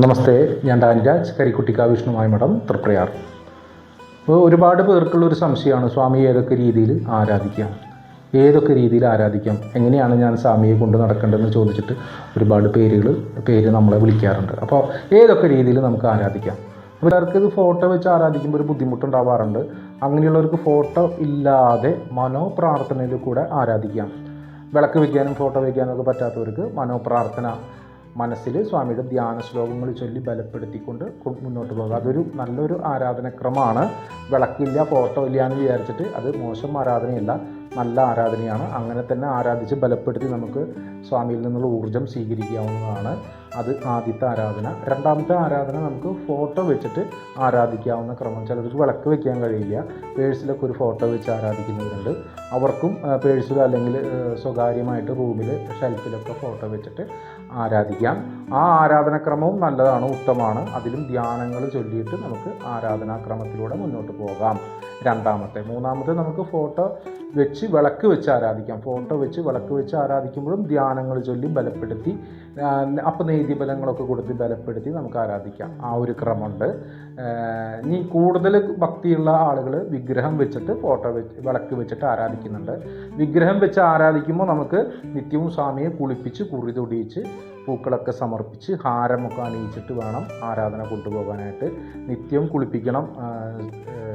നമസ്തേ ഞാൻ ഡാനിരാജ് കരിക്കുട്ടിക്ക വിഷ്ണുമായ മഠം തൃപ്രയാർ. ഒരുപാട് പേർക്കുള്ള ഒരു സംശയമാണ് സ്വാമി ഏതൊക്കെ രീതിയിൽ ആരാധിക്കാം? ഏതൊക്കെ രീതിയിൽ ആരാധിക്കാം? എങ്ങനെയാണ് ഞാൻ സ്വാമിയെ കൊണ്ട് നടക്കേണ്ടതെന്ന് ചോദിച്ചിട്ട് ഒരുപാട് പേരുകൾ പേര് നമ്മളെ വിളിക്കാറുണ്ട്. അപ്പോൾ ഏതൊക്കെ രീതിയിൽ നമുക്ക് ആരാധിക്കാം? ഇവർക്ക് ഇത് ഫോട്ടോ വെച്ച് ആരാധിക്കുമ്പോൾ ഒരു ബുദ്ധിമുട്ടുണ്ടാവാറുണ്ട്. അങ്ങനെയുള്ളവർക്ക് ഫോട്ടോ ഇല്ലാതെ മനോപ്രാർത്ഥനയിൽ കൂടെ ആരാധിക്കാം. വിളക്ക് വയ്ക്കാനും ഫോട്ടോ വയ്ക്കാനും ഒക്കെ പറ്റാത്തവർക്ക് മനോപ്രാർത്ഥന മനസ്സിൽ സ്വാമിയുടെ ധ്യാന ശ്ലോകങ്ങൾ ചൊല്ലി ബലപ്പെടുത്തിക്കൊണ്ട് മുന്നോട്ട് പോകുക. അതൊരു നല്ലൊരു ആരാധനക്രമമാണ്. വിളക്കില്ല ഫോട്ടോ ഇല്ല എന്ന് വിചാരിച്ചിട്ട് അത് മോശം ആരാധനയല്ല. നല്ല ആരാധനയാണ്. അങ്ങനെ തന്നെ ആരാധിച്ച് ബലപ്പെടുത്തി നമുക്ക് സ്വാമിയിൽ നിന്നുള്ള ഊർജം സ്വീകരിക്കാവുന്നതാണ്. അത് ആദ്യത്തെ ആരാധന. രണ്ടാമത്തെ ആരാധന നമുക്ക് ഫോട്ടോ വെച്ചിട്ട് ആരാധിക്കാവുന്ന ക്രമം. ചിലർക്ക് വിളക്ക് വെക്കാൻ കഴിയില്ല. പേഴ്സിലൊക്കെ ഒരു ഫോട്ടോ വെച്ച് ആരാധിക്കുന്നവരുണ്ട്. അവർക്കും പേഴ്സിൽ അല്ലെങ്കിൽ സ്വകാര്യമായിട്ട് റൂമിൽ ഷെൽഫിലൊക്കെ ഫോട്ടോ വെച്ചിട്ട് ആരാധിക്കാം. ആ ആരാധനാക്രമവും നല്ലതാണ് ഉത്തമമാണ്. അതിലും ധ്യാനങ്ങൾ ചൊല്ലിയിട്ട് നമുക്ക് ആരാധനാക്രമത്തിലൂടെ മുന്നോട്ട് പോകാം. രണ്ടാമത്തെ മൂന്നാമത്തെ നമുക്ക് ഫോട്ടോ വെച്ച് വിളക്ക് വെച്ച് ആരാധിക്കാം. ഫോട്ടോ വെച്ച് വിളക്ക് വെച്ച് ആരാധിക്കുമ്പോഴും ധ്യാനങ്ങൾ ചൊല്ലി ബലപ്പെടുത്തി അപ്പം നെയ്തിബലങ്ങളൊക്കെ കൊടുത്ത് ബലപ്പെടുത്തി നമുക്ക് ആരാധിക്കാം. ആ ഒരു ക്രമമുണ്ട്. ഇനി കൂടുതൽ ഭക്തിയുള്ള ആളുകൾ വിഗ്രഹം വെച്ചിട്ട് ഫോട്ടോ വെച്ച് വിളക്ക് വെച്ചിട്ട് ആരാധിക്കുന്നുണ്ട്. വിഗ്രഹം വെച്ച് ആരാധിക്കുമ്പോൾ നമുക്ക് നിത്യവും സ്വാമിയെ കുളിപ്പിച്ച് കുറി തൊടിയിച്ച് പൂക്കളൊക്കെ സമർപ്പിച്ച് ഹാരമൊക്കെ അണിയിച്ചിട്ട് വേണം ആരാധന കൊണ്ടുപോകാനായിട്ട്. നിത്യം കുളിപ്പിക്കണം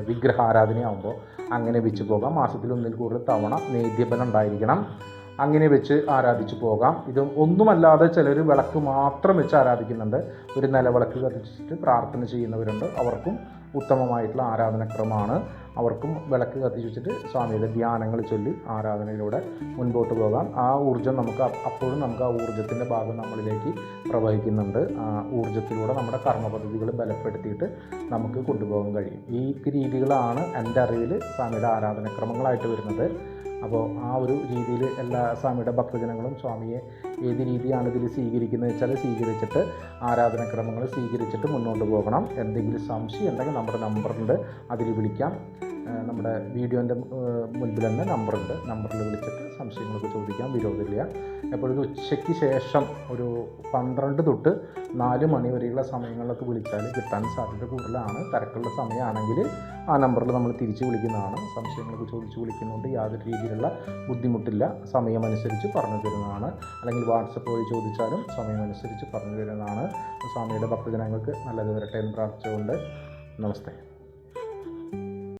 വിഗ്രഹ ആരാധനയാകുമ്പോൾ അങ്ങനെ വെച്ച് പോകാം. മാസത്തിൽ ഒന്നിൽ കൂടുതൽ തവണ നേദ്യബലം ഉണ്ടായിരിക്കണം. അങ്ങനെ വെച്ച് ആരാധിച്ചു പോകാം. ഇത് ഒന്നുമല്ലാതെ ചിലർ വിളക്ക് മാത്രം വെച്ച് ആരാധിക്കുന്നുണ്ട്. ഒരു നിലവിളക്ക് കത്തിച്ചിട്ട് പ്രാർത്ഥന ചെയ്യുന്നവരുണ്ട്. അവർക്കും ഉത്തമമായിട്ടുള്ള ആരാധനക്രമമാണ്. അവർക്കും വിളക്ക് കത്തിച്ച് വെച്ചിട്ട് സ്വാമിയുടെ ധ്യാനങ്ങൾ ചൊല്ലി ആരാധനയിലൂടെ മുൻപോട്ട് പോകാം. ആ ഊർജം നമുക്ക് അപ്പോഴും നമുക്ക് ആ ഊർജത്തിന്റെ ഭാഗം നമ്മളിലേക്ക് പ്രവഹിക്കുന്നുണ്ട്. ആ ഊർജത്തിലൂടെ നമ്മുടെ കർമ്മപദ്ധതികൾ ബലപ്പെടുത്തിയിട്ട് നമുക്ക് കൊണ്ടുപോകാൻ കഴിയും. ഈ രീതികളാണ് എന്റെ അറിവിൽ സ്വാമിയുടെ ആരാധനക്രമങ്ങളായിട്ട് വരുന്നത്. അപ്പോൾ ആ ഒരു രീതിയിൽ എല്ലാ സ്വാമിയുടെ ഭക്തജനങ്ങളും സ്വാമിയെ ഏത് രീതിയാണ് ഇതിൽ സ്വീകരിക്കുന്നത് വെച്ചാൽ സ്വീകരിച്ചിട്ട് ആരാധനക്രമങ്ങൾ സ്വീകരിച്ചിട്ട് മുന്നോട്ട് പോകണം. എന്തെങ്കിലും സംശയം ഉണ്ടെങ്കിൽ നമ്മുടെ നമ്പറുണ്ട് അതിൽ വിളിക്കാം. നമ്മുടെ വീഡിയോന്റെ മുൻപിൽ തന്നെ നമ്പറുണ്ട്. നമ്പറിൽ വിളിച്ചിട്ട് സംശയങ്ങളൊക്കെ ചോദിക്കാം വിരോധമില്ല. ഒരു ഉച്ചയ്ക്ക് ശേഷം ഒരു പന്ത്രണ്ട് തൊട്ട് നാല് മണി വരെയുള്ള സമയങ്ങളിലൊക്കെ വിളിച്ചാൽ കിട്ടാൻ സാധ്യത കൂടുതലാണ്. തിരക്കുള്ള സമയമാണെങ്കിൽ ആ നമ്പറിൽ നമ്മൾ തിരിച്ച് വിളിക്കുന്നതാണ്. സംശയങ്ങളൊക്കെ ചോദിച്ച് വിളിക്കുന്നതുകൊണ്ട് യാതൊരു രീതിയിലുള്ള ബുദ്ധിമുട്ടില്ല. സമയമനുസരിച്ച് പറഞ്ഞു തരുന്നതാണ്. അല്ലെങ്കിൽ വാട്സപ്പ് വഴി ചോദിച്ചാലും സമയമനുസരിച്ച് പറഞ്ഞു തരുന്നതാണ്. സ്വാമിയുടെ ഭക്തജനങ്ങൾക്ക് നല്ലത് വരട്ടെ എന്ന് പ്രാർത്ഥിച്ചുകൊണ്ട്. നമസ്തേ.